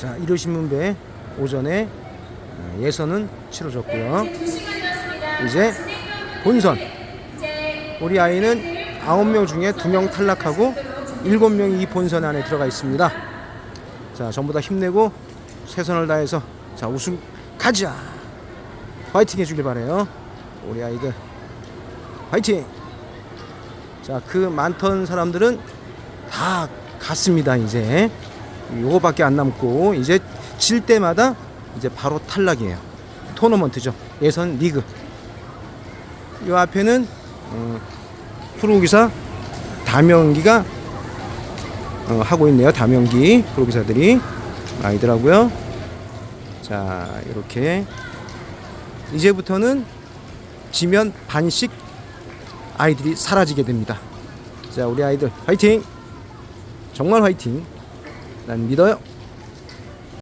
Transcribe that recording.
자, 이루신문배 오전에 어, 예선은 치러졌고요. 이제 본선. 우리 아이는 9명 중에 2명 탈락하고 7명이 이 본선 안에 들어가 있습니다. 자, 전부 다 힘내고 최선을 다해서 자, 우승 가자. 화이팅 해 주길 바래요. 우리 아이들 화이팅. 자, 그 많던 사람들은 다 갔습니다. 이제 요거밖에 안 남고 이제 질 때마다 이제 바로 탈락이에요. 토너먼트죠. 예선 리그. 요 앞에는 어, 프로기사 다명기가 어, 하고 있네요. 다명기 프로기사들이 아이들하고요. 자 이렇게 이제부터는 지면 반씩 아이들이 사라지게 됩니다. 자 우리 아이들 화이팅! 정말 화이팅! 난 믿어요.